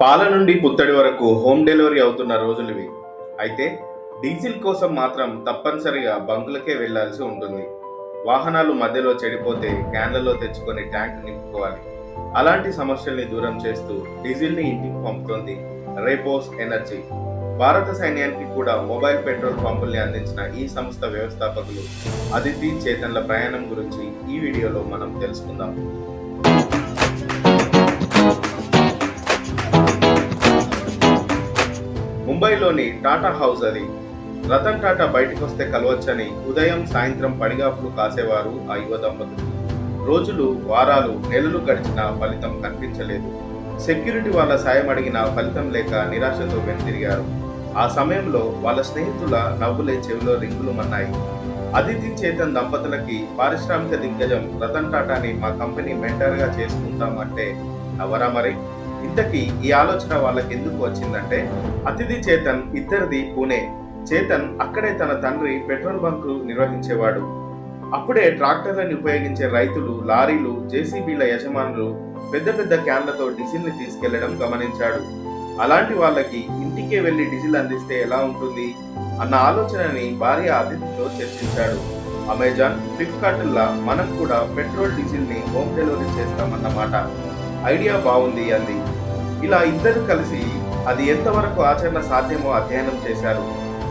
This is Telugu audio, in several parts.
పాల నుండి పుత్తడి వరకు హోమ్ డెలివరీ అవుతున్న రోజులు ఇవి అయితే డీజిల్ కోసం మాత్రం తప్పనిసరిగా బంకులకే వెళ్ళాల్సి ఉంటుంది. వాహనాలు మధ్యలో చెడిపోతే క్యాన్లలో తెచ్చుకొని ట్యాంక్ నింపుకోవాలి. అలాంటి సమస్యల్ని దూరం చేస్తూ డీజిల్ని ఇంటికి పంపుతోంది రేపోస్ ఎనర్జీ. భారత సైన్యానికి కూడా మొబైల్ పెట్రోల్ పంపుల్ని అందించిన ఈ సంస్థ వ్యవస్థాపకులు అదితి చేతన్ల ప్రయాణం గురించి ఈ వీడియోలో మనం తెలుసుకుందాం. ఢిల్లీలోని టాటా హౌస్ అది రతన్ టాటా బయటకు వస్తే కలవచ్చని ఉదయం సాయంత్రం పడిగాపులు కాసేవారు ఆ యువ దంపతులు. రోజులు వారాలు నెలలు గడిచినా ఫలితం కనిపించలేదు. సెక్యూరిటీ వాళ్ళ సాయం అడిగిన ఫలితం లేక నిరాశతో వెనుతిరిగారు ఆ సమయంలో వాళ్ళ స్నేహితుల నవ్వులే చెవిలో రింగులు మన్నాయి. అతిథి చేతన్ దంపతులకి పారిశ్రామిక దిగ్గజం రతన్ టాటాని మా కంపెనీ మెంటర్గా చేసుకుంటామంటే నవరా మరి? ఇంతకీ ఈ ఆలోచన వాళ్ళకి ఎందుకు వచ్చిందంటే అతిథి చేతన్ ఇద్దరిది పూణే. చేతన్ అక్కడే తన తండ్రి పెట్రోల్ బంక్ నిర్వహించేవాడు. అప్పుడే ట్రాక్టర్లను ఉపయోగించే రైతులు లారీలు జేసీబీల యజమానులు పెద్ద పెద్ద క్యాన్లతో డీజిల్ని తీసుకెళ్ళడం గమనించాడు. అలాంటి వాళ్ళకి ఇంటికే వెళ్ళి డీజిల్ అందిస్తే ఎలా ఉంటుంది? అన్న ఆలోచనని భార్య అతిథితో చర్చించాడు. అమెజాన్ ఫ్లిప్కార్ట్లా మనం కూడా పెట్రోల్ డీజిల్ని హోమ్ డెలివరీ చేస్తామన్నమాట. ఐడియా బాగుంది అంది. ఇలా ఇద్దరు కలిసి అది ఎంతవరకు ఆచరణ సాధ్యమో అధ్యయనం చేశారు.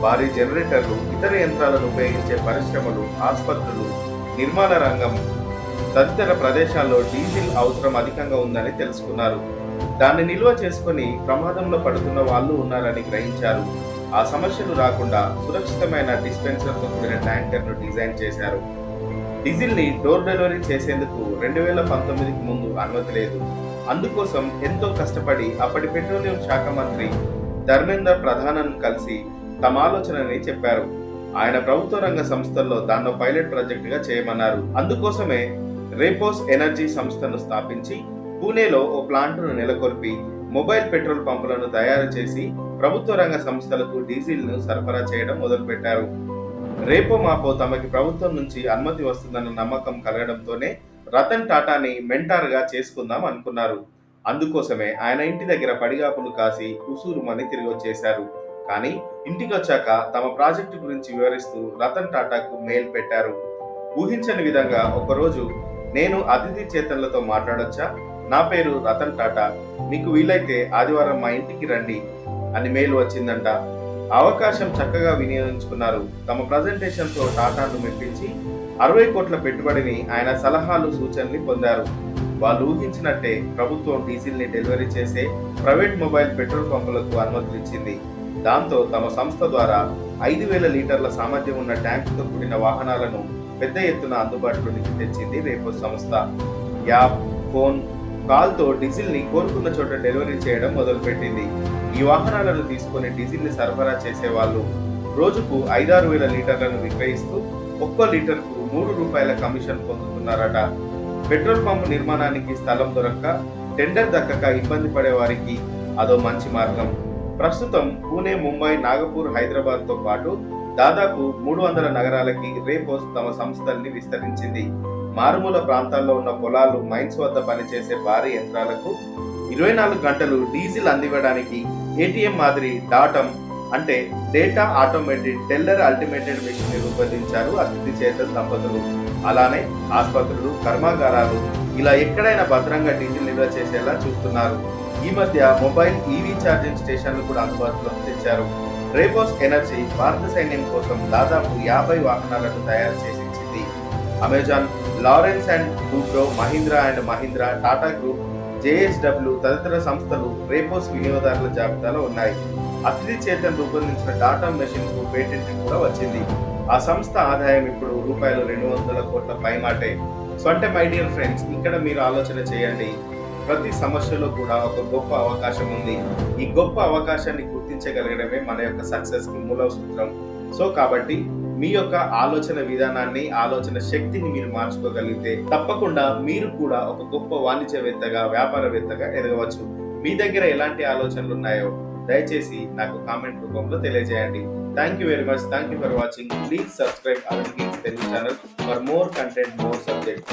భారీ జనరేటర్లు ఇతర యంత్రాలను ఉపయోగించే పరిశ్రమలు ఆసుపత్రులు నిర్మాణ రంగం తదితర ప్రదేశాల్లో డీజిల్ అవసరం అధికంగా ఉందని తెలుసుకున్నారు. దాన్ని నిల్వ చేసుకుని ప్రమాదంలో పడుతున్న వాళ్ళు ఉన్నారని గ్రహించారు. ఆ సమస్యలు రాకుండా సురక్షితమైన డిస్పెన్సర్తో కూడిన ట్యాంకర్ను డిజైన్ చేశారు. డీజిల్ని డోర్ డెలివరీ చేసేందుకు రెండు వేల పంతొమ్మిదికి ముందు అనుమతి లేదు. అందుకోసం ఎంతో కష్టపడి అప్పటి పెట్రోలియం శాఖ మంత్రి ధర్మేందర్ ప్రధానన్ కలిసి తమ ఆలోచనని చెప్పారు. ఆయన ప్రభుత్వ రంగ సంస్థల్లో దాన్ని పైలట్ ప్రాజెక్టుగా చేయమన్నారు. అందుకోసమే రేపోస్ ఎనర్జీ సంస్థను స్థాపించి పూణేలో ఓ ప్లాంట్ను నెలకొల్పి మొబైల్ పెట్రోల్ పంపులను తయారు చేసి ప్రభుత్వ రంగ సంస్థలకు డీజిల్ను సరఫరా చేయడం మొదలుపెట్టారు. రేపో మాపో తమకి ప్రభుత్వం నుంచి అనుమతి వస్తుందన్న నమ్మకం కలగడంతోనే రతన్ టాటాని మెంటార్గా చేసుకుందాం అనుకున్నారు. అందుకోసమే ఆయన ఇంటి దగ్గర పడిగాపులు కాసి ఉసూరుమని తిరిగి వచ్చేశారు కానీ ఇంటికి వచ్చాక తమ ప్రాజెక్టు గురించి వివరిస్తూ రతన్ టాటాకు మెయిల్ పెట్టారు. ఊహించని విధంగా ఒకరోజు నేను అతిథి చేతన్లతో మాట్లాడొచ్చా? నా పేరు రతన్ టాటా. మీకు వీలైతే ఆదివారం మా ఇంటికి రండి అని మెయిల్ వచ్చిందంట. అవకాశం చక్కగా వినియోగించుకున్నారు. తమ ప్రజెంటేషన్తో టాటాను మెప్పించి అరవై కోట్ల పెట్టుబడిని ఆయన సలహాలు సూచనలు పొందారు. వాళ్ళు ఊహించినట్టే ప్రభుత్వం డీజిల్ని డెలివరీ చేసే ప్రైవేట్ మొబైల్ పెట్రోల్ పంపులకు అనుమతులిచ్చింది దాంతో తమ సంస్థ ద్వారా ఐదు వేల లీటర్ల సామర్థ్యం ఉన్న ట్యాంకుతో కూడిన వాహనాలను పెద్ద ఎత్తున అందుబాటులోనికి తెచ్చింది రేపో సంస్థ. యాప్ ఫోన్ కాల్తో డీజిల్ని కోరుకున్న చోట డెలివరీ చేయడం మొదలుపెట్టింది. ఈ వాహనాలను తీసుకుని డీజిల్ని సరఫరా చేసేవాళ్ళు రోజుకు ఐదారు వేల లీటర్లను విక్రయిస్తూ ఒక్కో లీటర్కు మూడు రూపాయల కమిషన్ పొందుతున్నారట. పెట్రోల్ పంప్ నిర్మాణానికి స్థలం దొరక్క టెండర్ దక్కక ఇబ్బంది పడే వారికి అదో మంచి మార్గం. ప్రస్తుతం పూణే ముంబై నాగపూర్ హైదరాబాద్తో పాటు దాదాపు మూడు వందల నగరాలకి రేపోస్ తమ సంస్థల్ని విస్తరించింది. మారుమూల ప్రాంతాల్లో ఉన్న పొలాలు మైన్స్ వద్ద పనిచేసే భారీ యంత్రాలకు ఇరవై నాలుగు గంటలు డీజిల్ అందివ్వడానికి ఏటీఎం మాదిరి దాటం అంటే డేటా ఆటోమేటెడ్ టెల్లర్ అల్టిమేటెడ్ మిషన్ రూపొందించారు. అతిథి చేత దంపతులు అలానే ఆసుపత్రులు కర్మాగారాలు ఇలా ఎక్కడైనా భద్రంగా డీజిల్ నిల్వ చేసేలా చూస్తున్నారు. ఈ మధ్య మొబైల్ ఈవీ ఛార్జింగ్ స్టేషన్లు కూడా అందుబాటులోకి తెచ్చారు. రేపోస్ ఎనర్జీ భారత సైన్యం కోసం దాదాపు యాభై వాహనాలను తయారు చేసి ఇచ్చింది. Amazon Lawrence and Toubro Mahindra and Mahindra Tata group JSW తదితర సంస్థలు రేపోస్ వినియోగదారుల జాబితాలో ఉన్నాయి. అతిథి చేతన్ రూపొందించిన టాటా మెషిన్కు పేటెంట్ కూడా వచ్చింది. ఆ సంస్థ ఆదాయం ఇప్పుడు రూపాయలు రెండు వందల కోట్ల పైమాటే. సో అంటే మై డియర్ ఫ్రెండ్స్ ఇక్కడ మీరు ఆలోచన చేయండి. ప్రతి సమస్యలో కూడా ఒక గొప్ప అవకాశం ఉంది. ఈ గొప్ప అవకాశాన్ని గుర్తించగలగడమే మన యొక్క సక్సెస్కి మూల సూత్రం. సో కాబట్టి మీ యొక్క ఆలోచన విధానాన్ని ఆలోచన శక్తిని మీరు మార్చుకోగలిగితే తప్పకుండా మీరు కూడా ఒక గొప్ప వాణిజ్యవేత్తగా వ్యాపారవేత్తగా ఎదగవచ్చు. మీ దగ్గర ఎలాంటి ఆలోచనలు ఉన్నాయో దయచేసి నాకు కామెంట్ రూపంలో తెలియజేయండి. Thank you very much thank you for watching please subscribe our Telugu channel for more content more subject